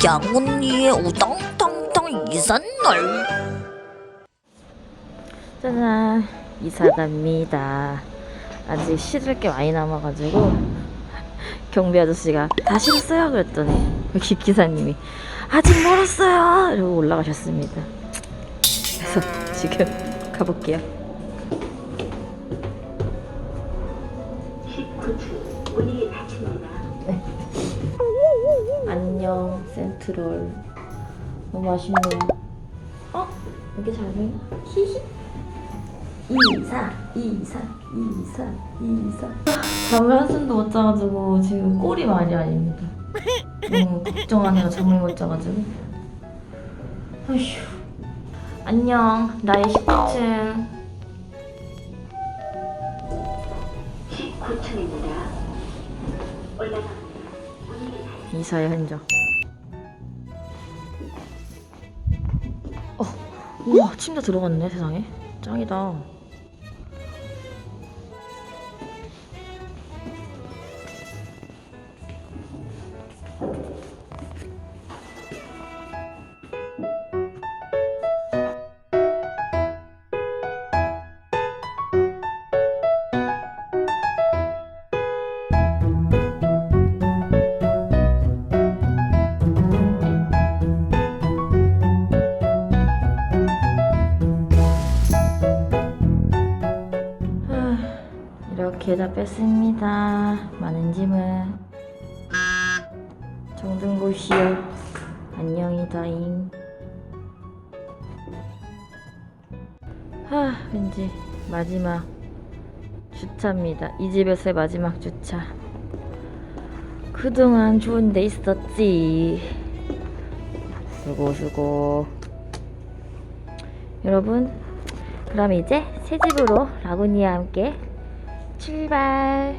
장언니의 우당탕탕 이삿날. 짜잔 이사 갑니다. 아직 실을 게 많이 남아가지고 경비 아저씨가 다 실었어요 그랬더니 여기 기사님이 아직 멀었어요! 이러고 올라가셨습니다. 그래서 지금 가볼게요. 네. 안녕 센트럴 너무 아쉽네요 어? 여기 잘 보이나? 히히. 이사 이사 이사 이사. 잠을 한숨도 못 자가지고 지금 꼴이 말이 아닙니다. 너무 걱정하느라 잠을 못 자가지고. 아휴. 안녕. 나의 19층. 19층입니다. 올라가 이사의 흔적. 어 우와 침대 들어갔네 세상에. 짱이다 이렇게 다 뺐습니다. 많은 짐은 곳이요. 안녕이다잉. 하, 왠지 마지막 주차입니다. 이 집에서의 마지막 주차. 그동안 좋은 데 있었지. 수고 수고. 여러분 그럼 이제 새 집으로 라구니와 함께 출발.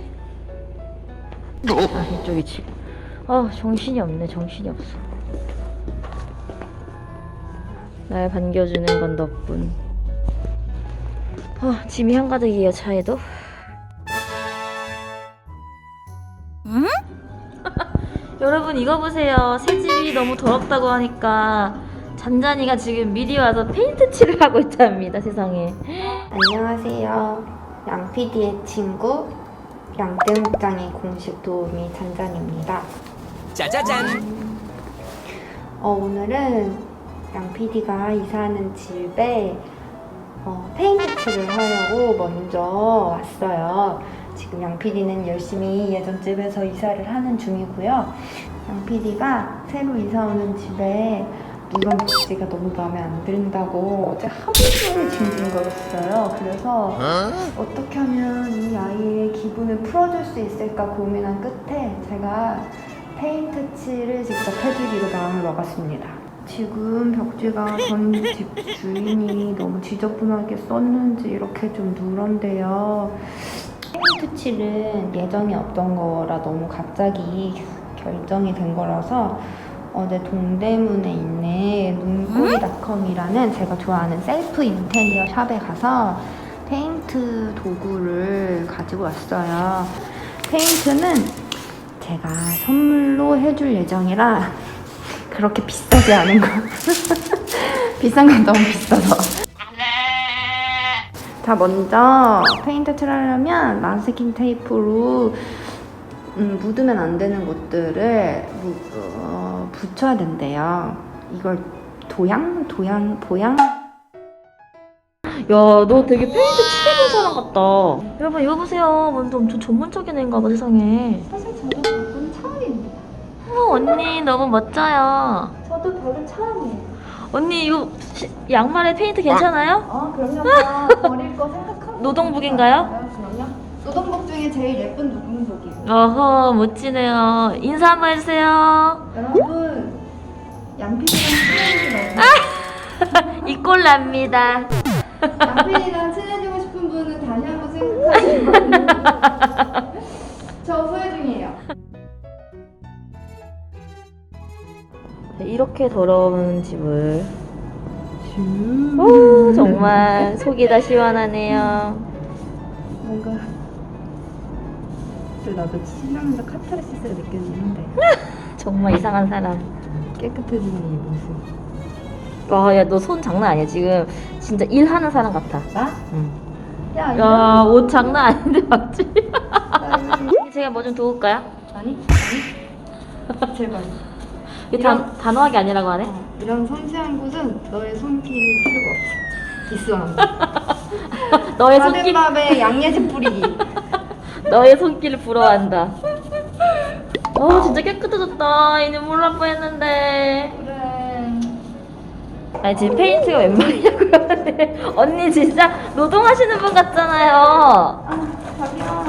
아 이쪽이지. 아 정신이 없네 정신이 없어. 날 반겨주는 건 너뿐. 아 짐이 한가득이에요 차에도. 응? 여러분 이거 보세요. 새 집이 너무 더럽다고 하니까 잔잔이가 지금 미리 와서 페인트 칠을 하고 있답니다 세상에. 안녕하세요. 양PD의 친구 양떼목장의 공식 도우미 잔잔입니다. 짜자잔 어, 오늘은 양PD가 이사하는 집에 어, 페인트칠을 하려고 먼저 왔어요. 지금 양PD는 열심히 예전 집에서 이사를 하는 중이고요. 양PD가 새로 이사 오는 집에 물건 복지가 너무 마음에 안 든다고 어제 종일 징징거렸어요. 그래서 어떻게 하면 이 아이의 기분을 풀어줄 수 있을까 고민한 끝에 제가 페인트 칠을 직접 해주기로 마음을 먹었습니다. 지금 벽지가 전집 주인이 너무 지저분하게 썼는지 이렇게 좀 누런데요. 페인트 칠은 예정이 없던 거라 너무 갑자기 결정이 된 거라서 어제 동대문에 있는 눈꼬리닷컴이라는 제가 좋아하는 셀프 인테리어 샵에 가서 페인트 도구를 가지고 왔어요. 페인트는 제가 선물로 해줄 예정이라 그렇게 비싸지 않은 거. 비싼 건 너무 비싸서. 자, 먼저 페인트 칠하려면 마스킹 테이프로 음, 묻으면 안 되는 곳들을 무- 어, 붙여야 된대요. 이걸 도양? 도양? 보양? 야, 너 되게 페인트 칠해본 사람 같다. 여러분, 이거 보세요. 완전 엄청 전문적인 애인가 봐, 세상에. 사실 저도 바꾼 처음입니다. 어머, 언니, 너무 멋져요. 저도 별은 처음이에요. 언니, 이거 시- 양말에 페인트 괜찮아요? 어, 그럼요. 버릴 거 생각하고. 노동복인가요? 그럼요. 노동복 중에 제일 예쁜 노동복이에요. 어허, 멋지네요. 인사 한번 해주세요. 여러분, 양피디랑 친해지고 너무 이꼴 납니다. 양피디랑 친해지고 싶은 분은 다시 한번 생각하시면 저 후회 중이에요. 네, 이렇게 더러운 집을. 오, 정말 속이 다 시원하네요. 뭔가 또 나도 신랑면서 카타르시스를 느껴지는데 정말 이상한 사람. 깨끗해지는 이 모습. 와, 야, 너 손 장난 아니야. 지금 진짜 일하는 사람 같아. 나? 응. 야, 야, 옷 장난 아닌데, 맞지? 이거 제가 뭐 좀 도울까요? 아니? 아니? 제발. 이게 단, 단호하게 아니라고 하네? 어, 이런 섬세한 곳은 너의 손길이 필요가 없어. 있어. 너의 받은 손길, 밥에 양예색 뿌리기. 너의 손길을 부러워한다. 어, 진짜 깨끗해졌다. 이제 몰라 뻔했는데. 그래. 아니, 지금 페인트가 웬 말이냐고요. 언니 진짜 노동하시는 분 같잖아요. 아, 자기가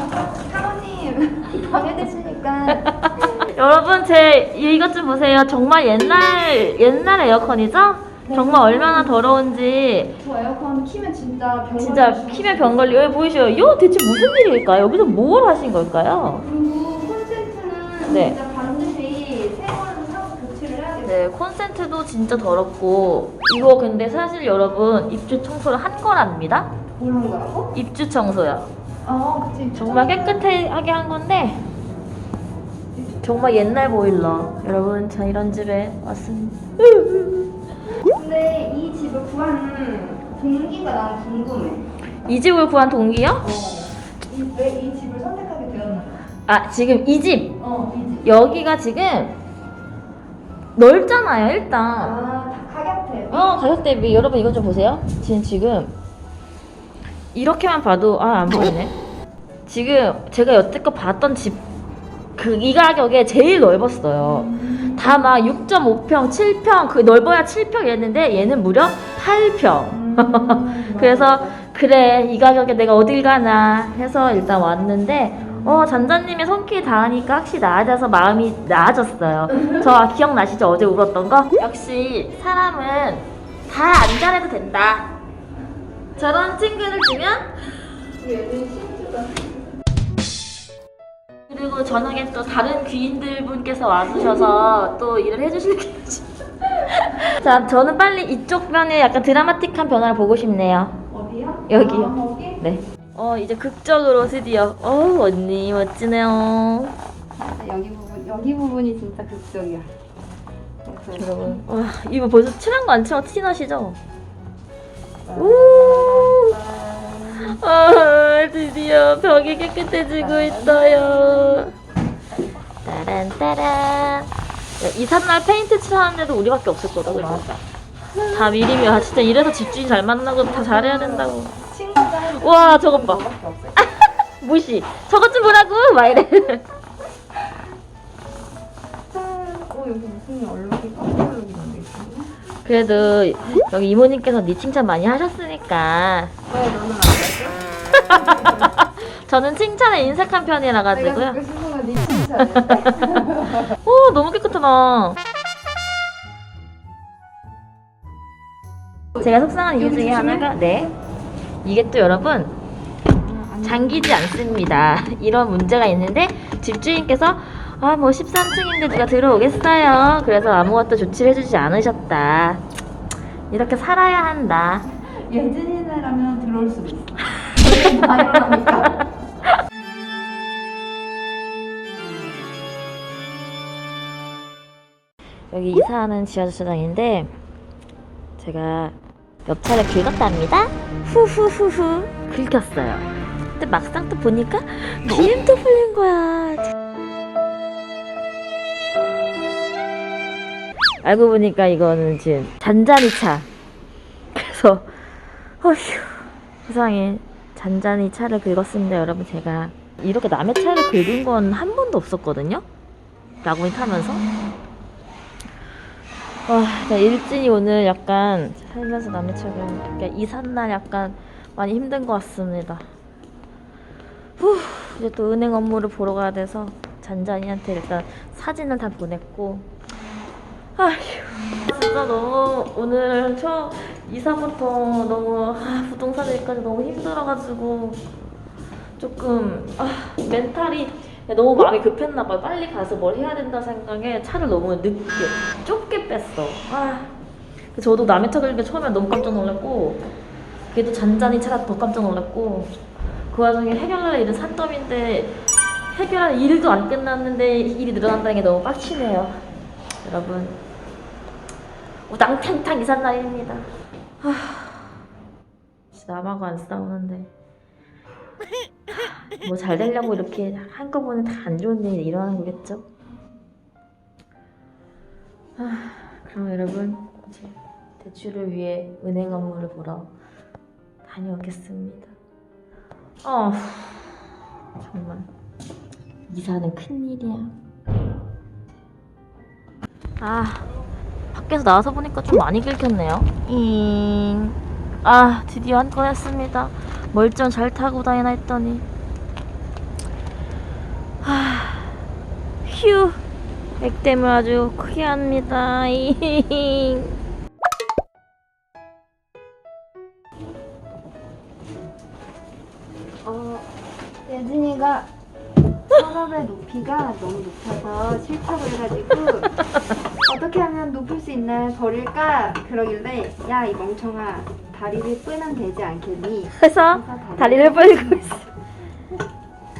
사모님 방해되시니까. 여러분, 제 이것 좀 보세요. 정말 옛날, 옛날 에어컨이죠? 정말 얼마나 더러운지. 저 에어컨 키면 진짜 병 진짜 키면 병 걸리고 여기 보이시죠? 이거 대체 무슨 일일까요? 여기서 뭘 하신 걸까요? 그리고 콘센트는 네. 진짜 반드시 새 걸로 사고 교체를 해야겠어요. 네, 콘센트도 진짜 더럽고 이거 근데 사실 여러분 입주 청소를 한 거랍니다. 거라고? 입주 청소요. 아, 그치. 정말 깨끗하게 한 건데 정말 옛날 보일러. 여러분, 저 이런 집에 왔습니다. 근데 이 집을 구한 동기가 난 궁금해. 이 집을 구한 동기요? 어. 왜이 집을 선택하게 되었나? 아, 지금 이 집. 어, 이 집. 여기가 지금 넓잖아요, 일단. 아, 가격 대비. 어, 가격 대비 여러분 이거 좀 보세요. 지금 지금 이렇게만 봐도 아 안 보이네. 지금 제가 여태껏 봤던 집 그 이 가격에 제일 넓었어요. 다 막 6.5평, 7평 그 넓어야 7평이었는데 얘는 무려 8평. 음, 그래서 그래 이 가격에 내가 어딜 가나 해서 일단 왔는데 어 잔자님의 손길이 닿으니까 확실히 나아져서 마음이 나아졌어요. 저 기억나시죠 어제 울었던 거? 역시 사람은 다 안 잘해도 된다. 저런 친구를 주면 얘는 신주다. 그리고 저녁에 또 다른 귀인들 분께서 와주셔서 또 일을 해주실 계시. 자 저는 빨리 이쪽 면에 약간 드라마틱한 변화를 보고 싶네요. 어디요? 여기요. 아, 거기? 네. 어 이제 극적으로 드디어 어 언니 멋지네요. 여기 부분, 여기 부분이 진짜 극적이야. 여러분 와 이거 벌써 칠한 거 안 칠한 거 티나시죠? 우. 아 드디어 벽이 깨끗해지고 있어요. 따란 따란. 이삿날 페인트 칠하는데도 우리밖에 없었거든. 그죠? 다 미리미 아 진짜 이래서 집주인 잘 만나고 다 잘해야 된다고. 와 저것 봐. 무시. 저것 좀 보라고 막 이래. 짠. 어, 여기 무슨 얼룩이 깜짝 얼룩이 난게 있었네. 그래도 여기 이모님께서 네 칭찬 많이 하셨으니까 왜 너는 안 했어? 저는 칭찬에 인색한 편이라 가지고요. 오 너무 깨끗하다. 제가 속상한 이유 중에 하나가 네 이게 또 여러분 잠기지 않습니다. 이런 문제가 있는데 집주인께서 아 뭐 13층인데 누가 들어오겠어요. 그래서 아무것도 조치를 해주지 않으셨다. 이렇게 살아야 한다. 예진이네라면 들어올 수도 있어. 다 일어나니까. 여기 이사하는 지하주차장인데 제가 옆차를 긁었답니다. 후후후후 긁혔어요. 근데 막상 또 보니까 BMW인 거야. 알고 보니까 이거는 지금 잔잔이 차. 그래서 어휴 세상에 잔잔히 차를 긁었습니다, 여러분. 제가 이렇게 남의 차를 긁은 건 한 번도 없었거든요. 라고니 타면서. 와, 나 일진이 오늘 약간 살면서 남의 차를 약간 이삿날 약간 많이 힘든 것 같습니다. 후, 이제 또 은행 업무를 보러 가야 돼서 잔잔이한테 일단 사진을 다 보냈고. 아휴, 진짜 너무 오늘 처음 이사부터 너무 아, 부동산 일까지 너무 힘들어가지고 조금 아, 멘탈이 너무 마음이 급했나 봐요. 빨리 가서 뭘 해야 된다 생각에 차를 너무 늦게 좁게 뺐어. 아, 저도 남의 차게 처음에 너무 깜짝 놀랐고 그래도 잔잔히 차라 더 깜짝 놀랐고 그 와중에 해결할 일은 산더미인데 해결할 일도 안 끝났는데 일이 늘어난다는 게 너무 빡치네요. 여러분 우당탕탕 이삿날입니다. 하, 진짜 남하고 안 싸우는데 뭐 잘 되려고 이렇게 한꺼번에 다 안 좋은 일이 일어나는 거겠죠? 아, 그럼 여러분 이제 대출을 위해 은행 업무를 보러 다녀오겠습니다. 어, 정말 이사는 큰일이야. 아, 밖에서 나와서 보니까 좀 많이 긁혔네요. 잉. 아, 드디어 한 건 했습니다. 멀쩡 잘 타고 다니나 했더니. 휴. 액땜을 아주 크게 합니다. 잉. 어, 예진이가 서랍의 높이가 너무 높아서 싫다고 해가지고 어떻게 하면 높일 수 있나 버릴까 그러길래 야 이 멍청아 다리를 끄면 되지 않겠니? 해서 그래서 다리를 벌리고 있어.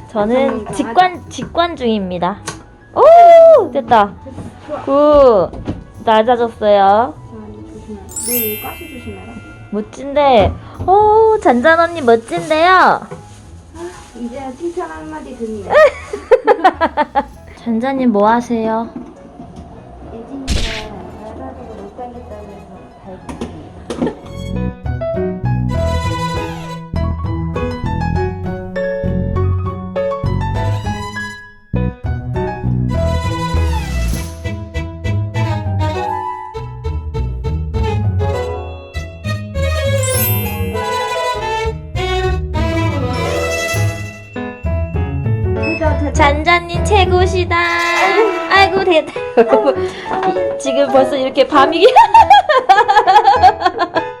저는 직관 직관 중입니다. 오 됐다. 굿 낮아졌어요. 가시 조심해라. 멋진데. 오 잔잔 언니 멋진데요. 이제야 칭찬 한마디 듣네. 잔잔님 뭐 하세요? 잔잔님 최고시다. 아이고 이- 지금 벌써 이렇게 밤이